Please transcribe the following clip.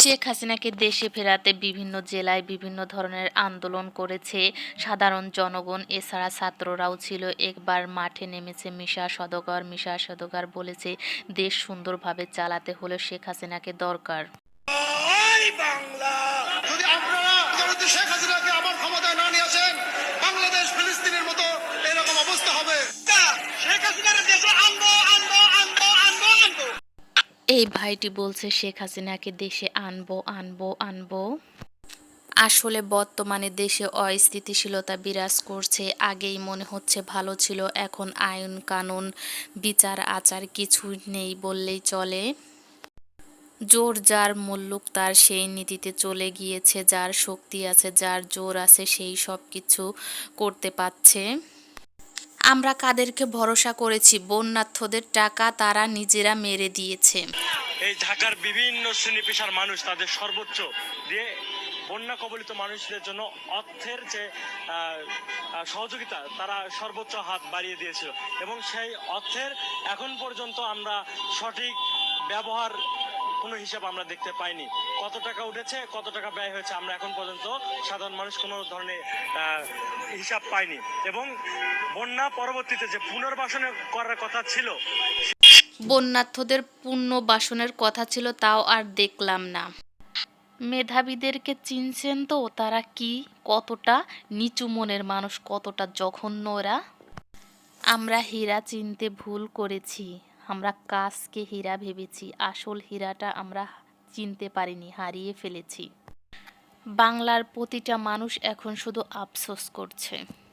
শেখ হাসিনাকে দেশে ফেরাতে বিভিন্ন জেলায় বিভিন্ন ধরনের আন্দোলন করেছে। সাধারণ জনগণ, এছাড়া ছাত্ররাও ছিল। একবার মাঠে নেমেছে মিশা সদগর মিশা সদগর বলেছে, দেশ সুন্দরভাবে চালাতে হলে শেখ হাসিনাকে দরকার। বাংলা! এই ভাইটি বলছে, শেখ হাসিনাকে দেশে আনব আনব আনব। আসলে বর্তমানে দেশে অস্থিতিশীলতা বিরাজ করছে। আগেই মনে হচ্ছে ভালো ছিল, এখন আইন কানুন, বিচার, আচার কিছু নেই বললেই চলে। জোর যার মুল্লুক, তার সেই নীতিতে চলে গিয়েছে, যার শক্তি আছে, যার জোর আছে, সেই সব কিছু করতে পারছে। আমরা কাদেরকে ভরসা করেছি, বন্যার্থদের টাকা তারা নিজেরা মেরে দিয়েছে। এই ঢাকার বিভিন্ন শ্রেণি পেশার মানুষ তাদের সর্বোচ্চ দিয়ে বন্যা কবলিত মানুষদের জন্য অর্থের যে সহযোগিতা, তারা সর্বোচ্চ হাত বাড়িয়ে দিয়েছিল। এবং সেই অর্থের এখন পর্যন্ত আমরা সঠিক ব্যবহার কোনো হিসাব আমরা দেখতে পাইনি। কত টাকা উঠেছে, কত টাকা ব্যয় হয়েছে, আমরা এখন পর্যন্ত সাধারণ মানুষ কোনো ধরনের হিসাব পাইনি। এবং বন্যা পরবর্তীতে যে পুনর্বাসনে করার কথা ছিল, বন্যার্থদের পুণ্য বাসনের কথা ছিল, তাও আর দেখলাম না। মেধাবীদেরকে চিনছেন তো, তারা কি কতটা নিচু মনের মানুষ, কতটা জঘন্য ওরা? আমরা হীরা চিনতে ভুল করেছি। আমরা কাজকে হীরা ভেবেছি, আসল হীরাটা আমরা চিনতে পারিনি, হারিয়ে ফেলেছি। বাংলার প্রতিটা মানুষ এখন শুধু আফসোস করছে।